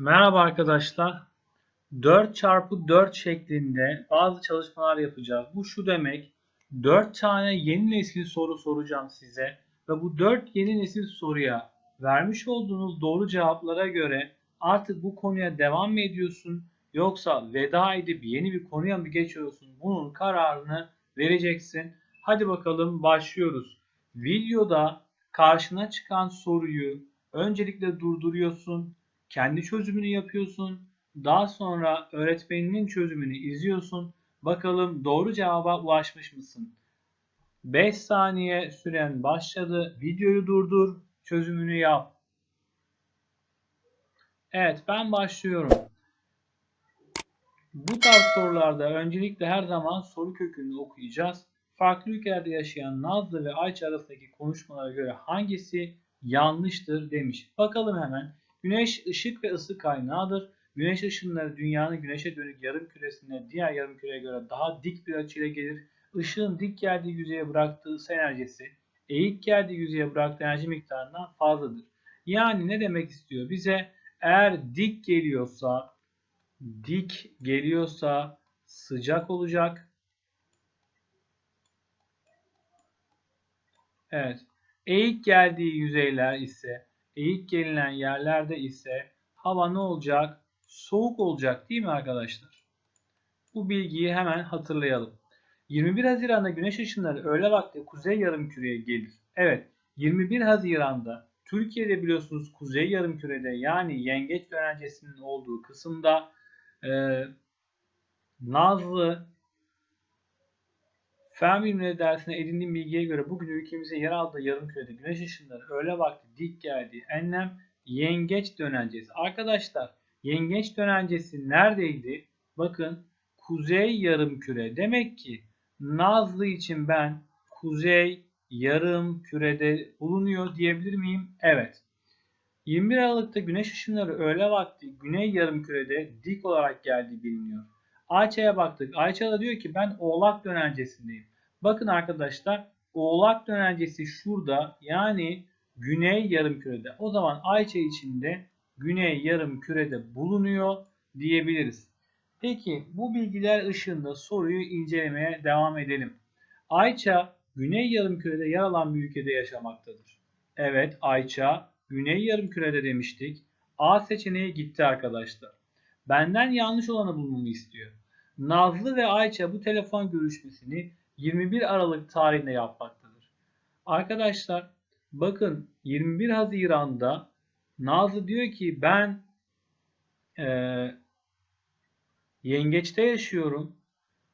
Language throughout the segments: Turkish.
Merhaba arkadaşlar. 4 çarpı 4 şeklinde bazı çalışmalar yapacağız. Bu şu demek, 4 tane yeni nesil soru soracağım size ve bu 4 yeni nesil soruya vermiş olduğunuz doğru cevaplara göre artık bu konuya devam mı ediyorsun yoksa veda edip yeni bir konuya mı geçiyorsun? Bunun kararını vereceksin. Hadi bakalım başlıyoruz. Videoda karşına çıkan soruyu öncelikle durduruyorsun kendi çözümünü yapıyorsun. Daha sonra öğretmeninin çözümünü izliyorsun. Bakalım doğru cevaba ulaşmış mısın? 5 saniye süren başladı. Videoyu durdur. Çözümünü yap. Evet ben başlıyorum. Bu tarz sorularda öncelikle her zaman soru kökünü okuyacağız. Farklı ülkelerde yaşayan Nazlı ve Ayça arasındaki konuşmalara göre hangisi yanlıştır demiş. Bakalım hemen. Güneş ışık ve ısı kaynağıdır. Güneş ışınları dünyanın güneşe dönük yarım küresine diğer yarım küreye göre daha dik bir açıyla gelir. Işığın dik geldiği yüzeye bıraktığı ısı enerjisi eğik geldiği yüzeye bıraktığı enerji miktarından fazladır. Yani ne demek istiyor? Bize eğer dik geliyorsa dik geliyorsa sıcak olacak. Evet. Eğik geldiği yüzeyler ise eğik gelinen yerlerde ise hava ne olacak? Soğuk olacak değil mi arkadaşlar? Bu bilgiyi hemen hatırlayalım. 21 Haziran'da güneş ışınları öğle vakti kuzey yarımküreye gelir. Evet 21 Haziran'da Türkiye'de biliyorsunuz kuzey yarımkürede yani yengeç dönencesinin olduğu kısımda e, Nazlı Fen bilimleri dersine edindiğim bilgiye göre bugün ülkemizin yer aldığı yarımkürede güneş ışınları öğle vakti dik geldiği enlem yengeç dönencesi. Arkadaşlar yengeç dönencesi neredeydi? Bakın kuzey yarımküre. Demek ki Nazlı için ben kuzey yarım kürede bulunuyor diyebilir miyim? Evet. 21 Aralık'ta güneş ışınları öğle vakti güney yarımkürede dik olarak geldiği biliniyor. Ayça'ya baktık. Ayça da diyor ki ben oğlak dönencesindeyim. Bakın arkadaşlar oğlak dönencesi şurada yani güney yarımkürede. O zaman Ayça içinde güney yarımkürede bulunuyor diyebiliriz. Peki bu bilgiler ışığında soruyu incelemeye devam edelim. Ayça güney yarımkürede yer alan bir ülkede yaşamaktadır. Evet Ayça güney yarımkürede demiştik. A seçeneği gitti arkadaşlar. Benden yanlış olanı bulmamı istiyor. Nazlı ve Ayça bu telefon görüşmesini 21 Aralık tarihinde yapmaktadır. Arkadaşlar bakın 21 Haziran'da Nazlı diyor ki ben e, yengeçte yaşıyorum.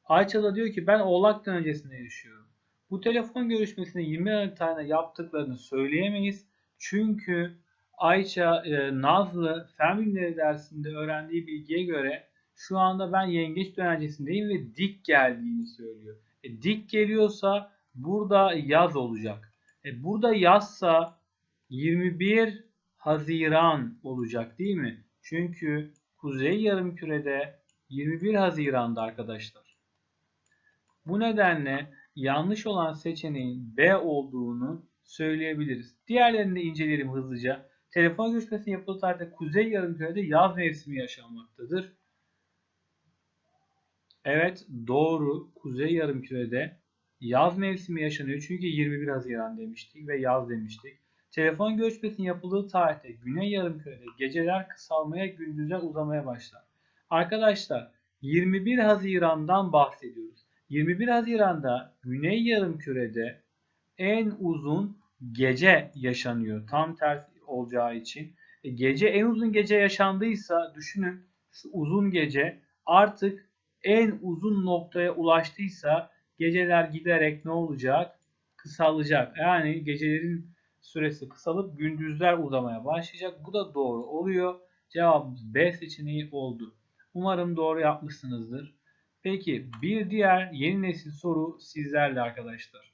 Ayça da diyor ki ben oğlak öncesinde yaşıyorum. Bu telefon görüşmesini 20 Aralık tarihinde yaptıklarını söyleyemeyiz. Çünkü Ayça e, Nazlı fen bilimleri dersinde öğrendiği bilgiye göre şu anda ben yengeç dönencesindeyim ve dik geldiğini söylüyor. E, dik geliyorsa burada yaz olacak. E, burada yazsa 21 Haziran olacak değil mi? Çünkü Kuzey Yarımküre'de 21 Haziran'da arkadaşlar. Bu nedenle yanlış olan seçeneğin B olduğunu söyleyebiliriz. Diğerlerini de inceleyelim hızlıca. Telefon görüşmesi yapıldığı tarihte Kuzey Yarımküre'de yaz mevsimi yaşanmaktadır. Evet doğru. Kuzey Yarımküre'de yaz mevsimi yaşanıyor. Çünkü 21 Haziran demiştik ve yaz demiştik. Telefon görüşmesinin yapıldığı tarihte Güney Yarımküre'de geceler kısalmaya, gündüzler uzamaya başlar. Arkadaşlar 21 Haziran'dan bahsediyoruz. 21 Haziran'da Güney Yarımküre'de en uzun gece yaşanıyor. Tam tersi olacağı için. E, gece en uzun gece yaşandıysa düşünün uzun gece artık en uzun noktaya ulaştıysa geceler giderek ne olacak? Kısalacak. Yani gecelerin süresi kısalıp gündüzler uzamaya başlayacak. Bu da doğru oluyor. Cevabımız B seçeneği oldu. Umarım doğru yapmışsınızdır. Peki bir diğer yeni nesil soru sizlerle arkadaşlar.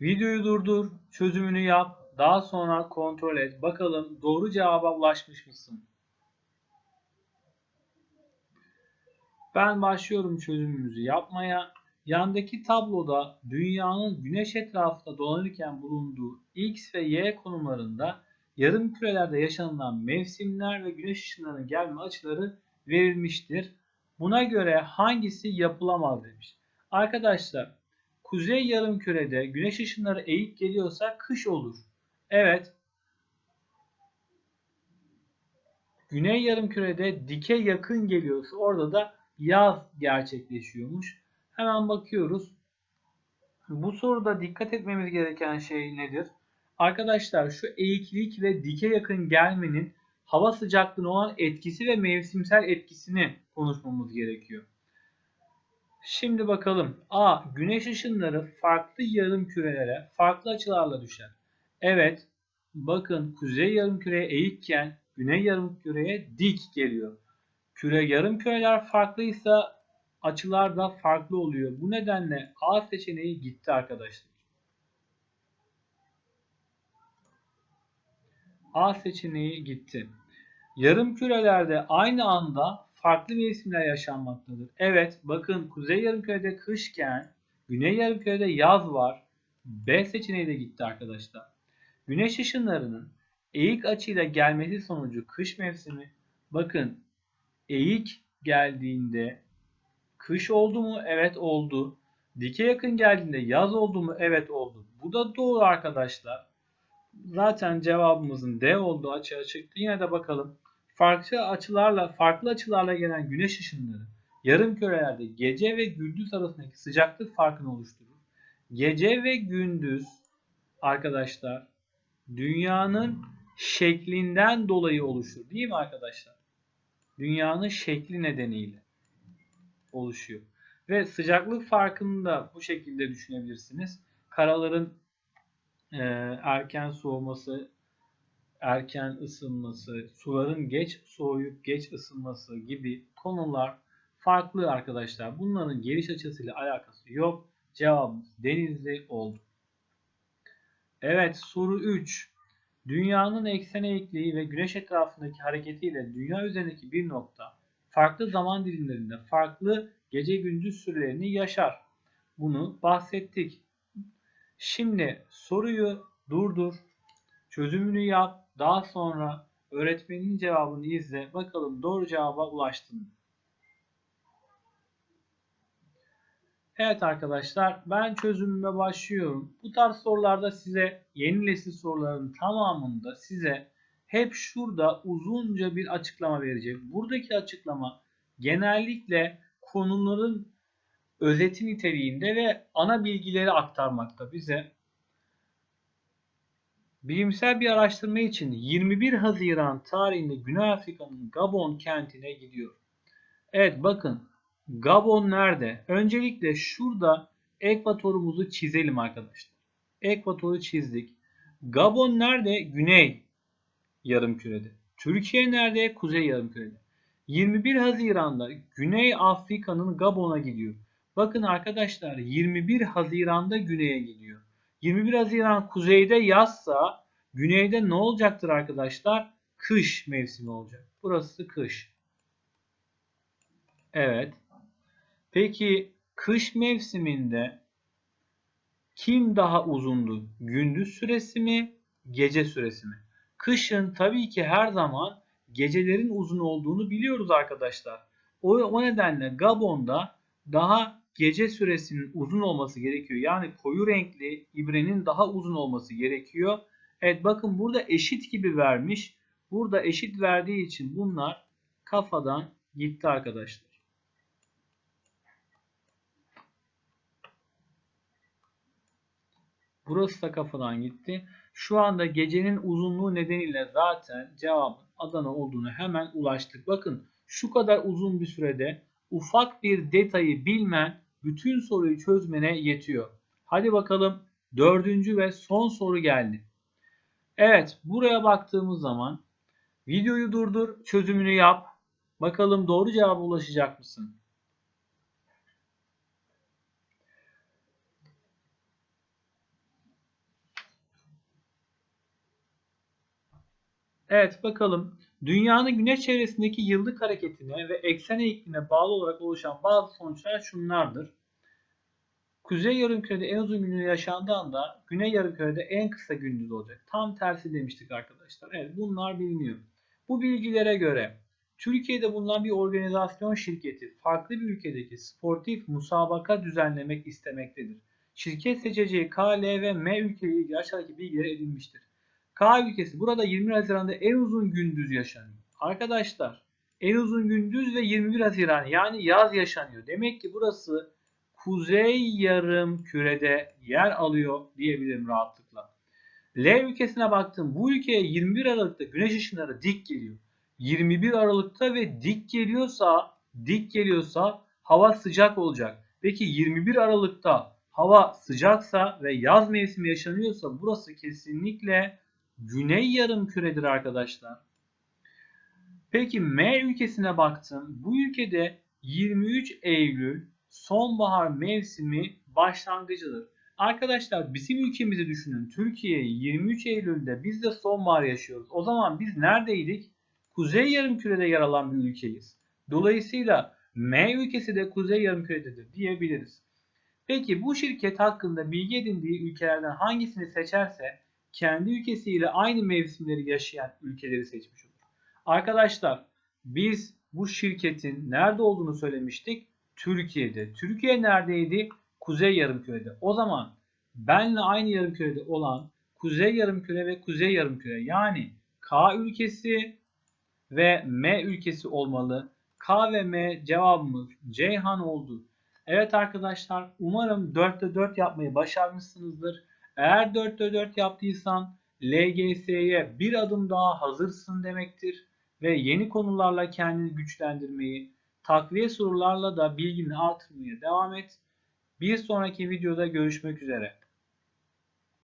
Videoyu durdur, çözümünü yap, daha sonra kontrol et. Bakalım doğru cevaba ulaşmış mısın? Ben başlıyorum çözümümüzü yapmaya. Yandaki tabloda dünyanın güneş etrafında dolanırken bulunduğu x ve y konumlarında yarım kürelerde yaşanılan mevsimler ve güneş ışınlarının gelme açıları verilmiştir. Buna göre hangisi yapılamaz demiş. Arkadaşlar kuzey yarım kürede güneş ışınları eğik geliyorsa kış olur. Evet. Güney yarım kürede dike yakın geliyorsa orada da yaz gerçekleşiyormuş. Hemen bakıyoruz. Bu soruda dikkat etmemiz gereken şey nedir? Arkadaşlar şu eğiklik ve dike yakın gelmenin hava sıcaklığına olan etkisi ve mevsimsel etkisini konuşmamız gerekiyor. Şimdi bakalım. A. Güneş ışınları farklı yarım kürelere farklı açılarla düşer. Evet. Bakın kuzey yarım küreye eğikken güney yarım küreye dik geliyor. Küre yarım küreler farklıysa açılar da farklı oluyor. Bu nedenle A seçeneği gitti arkadaşlar. A seçeneği gitti. Yarım kürelerde aynı anda farklı mevsimler yaşanmaktadır. Evet bakın kuzey yarımkürede kışken güney yarımkürede yaz var. B seçeneği de gitti arkadaşlar. Güneş ışınlarının eğik açıyla gelmesi sonucu kış mevsimi. Bakın eğik geldiğinde kış oldu mu? Evet oldu. Dike yakın geldiğinde yaz oldu mu? Evet oldu. Bu da doğru arkadaşlar. Zaten cevabımızın D olduğu açığa çıktı. Yine de bakalım. Farklı açılarla farklı açılarla gelen güneş ışınları yarım kürelerde gece ve gündüz arasındaki sıcaklık farkını oluşturur. Gece ve gündüz arkadaşlar dünyanın şeklinden dolayı oluşur. Değil mi arkadaşlar? Dünyanın şekli nedeniyle oluşuyor. Ve sıcaklık farkını da bu şekilde düşünebilirsiniz. Karaların e, erken soğuması, erken ısınması, suların geç soğuyup geç ısınması gibi konular farklı arkadaşlar. Bunların geliş açısıyla alakası yok. Cevabımız denizli oldu. Evet soru 3. Dünyanın eksen eğikliği ve güneş etrafındaki hareketiyle dünya üzerindeki bir nokta farklı zaman dilimlerinde farklı gece gündüz sürelerini yaşar. Bunu bahsettik. Şimdi soruyu durdur, çözümünü yap, daha sonra öğretmenin cevabını izle. Bakalım doğru cevaba ulaştın mı? Evet arkadaşlar ben çözümüme başlıyorum. Bu tarz sorularda size yeni nesil soruların tamamında size hep şurada uzunca bir açıklama verecek. Buradaki açıklama genellikle konuların özeti niteliğinde ve ana bilgileri aktarmakta bize. Bilimsel bir araştırma için 21 Haziran tarihinde Güney Afrika'nın Gabon kentine gidiyor. Evet bakın Gabon nerede? Öncelikle şurada ekvatorumuzu çizelim arkadaşlar. Ekvatoru çizdik. Gabon nerede? Güney yarımkürede. Türkiye nerede? Kuzey yarımkürede. 21 Haziran'da Güney Afrika'nın Gabon'a gidiyor. Bakın arkadaşlar 21 Haziran'da güneye gidiyor. 21 Haziran kuzeyde yazsa güneyde ne olacaktır arkadaşlar? Kış mevsimi olacak. Burası kış. Evet. Peki kış mevsiminde kim daha uzundu? Gündüz süresi mi? Gece süresi mi? Kışın tabii ki her zaman gecelerin uzun olduğunu biliyoruz arkadaşlar. O, o nedenle Gabon'da daha gece süresinin uzun olması gerekiyor. Yani koyu renkli ibrenin daha uzun olması gerekiyor. Evet bakın burada eşit gibi vermiş. Burada eşit verdiği için bunlar kafadan gitti arkadaşlar. Burası da kafadan gitti. Şu anda gecenin uzunluğu nedeniyle zaten cevabın Adana olduğunu hemen ulaştık. Bakın şu kadar uzun bir sürede ufak bir detayı bilmen bütün soruyu çözmene yetiyor. Hadi bakalım dördüncü ve son soru geldi. Evet buraya baktığımız zaman videoyu durdur çözümünü yap. Bakalım doğru cevaba ulaşacak mısın? Evet bakalım. Dünyanın güneş çevresindeki yıllık hareketine ve eksen eğikliğine bağlı olarak oluşan bazı sonuçlar şunlardır. Kuzey yarımkürede en uzun gündüz yaşandığı anda güney yarımkürede en kısa gündüz olacak. Tam tersi demiştik arkadaşlar. Evet bunlar biliniyor. Bu bilgilere göre Türkiye'de bulunan bir organizasyon şirketi farklı bir ülkedeki sportif musabaka düzenlemek istemektedir. Şirket seçeceği K, L ve M ülkeyle ilgili aşağıdaki bilgileri edinmiştir. K ülkesi burada 20 Haziran'da en uzun gündüz yaşanıyor. Arkadaşlar en uzun gündüz ve 21 Haziran yani yaz yaşanıyor. Demek ki burası kuzey yarım kürede yer alıyor diyebilirim rahatlıkla. L ülkesine baktım. Bu ülkeye 21 Aralık'ta güneş ışınları dik geliyor. 21 Aralık'ta ve dik geliyorsa dik geliyorsa hava sıcak olacak. Peki 21 Aralık'ta hava sıcaksa ve yaz mevsimi yaşanıyorsa burası kesinlikle güney yarım küredir arkadaşlar. Peki M ülkesine baktım. Bu ülkede 23 Eylül sonbahar mevsimi başlangıcıdır. Arkadaşlar bizim ülkemizi düşünün. Türkiye 23 Eylül'de biz de sonbahar yaşıyoruz. O zaman biz neredeydik? Kuzey yarımkürede yer alan bir ülkeyiz. Dolayısıyla M ülkesi de kuzey yarımkürededir diyebiliriz. Peki bu şirket hakkında bilgi edindiği ülkelerden hangisini seçerse kendi ülkesiyle aynı mevsimleri yaşayan ülkeleri seçmiş olur. Arkadaşlar biz bu şirketin nerede olduğunu söylemiştik. Türkiye'de. Türkiye neredeydi? Kuzey yarımkürede. O zaman benle aynı yarımkürede olan Kuzey yarımküre ve Kuzey yarımküre yani K ülkesi ve M ülkesi olmalı. K ve M cevabımız Ceyhan oldu. Evet arkadaşlar umarım 4'te 4 yapmayı başarmışsınızdır. Eğer 4'te 4 yaptıysan LGS'ye bir adım daha hazırsın demektir. Ve yeni konularla kendini güçlendirmeyi, takviye sorularla da bilgini artırmaya devam et. Bir sonraki videoda görüşmek üzere.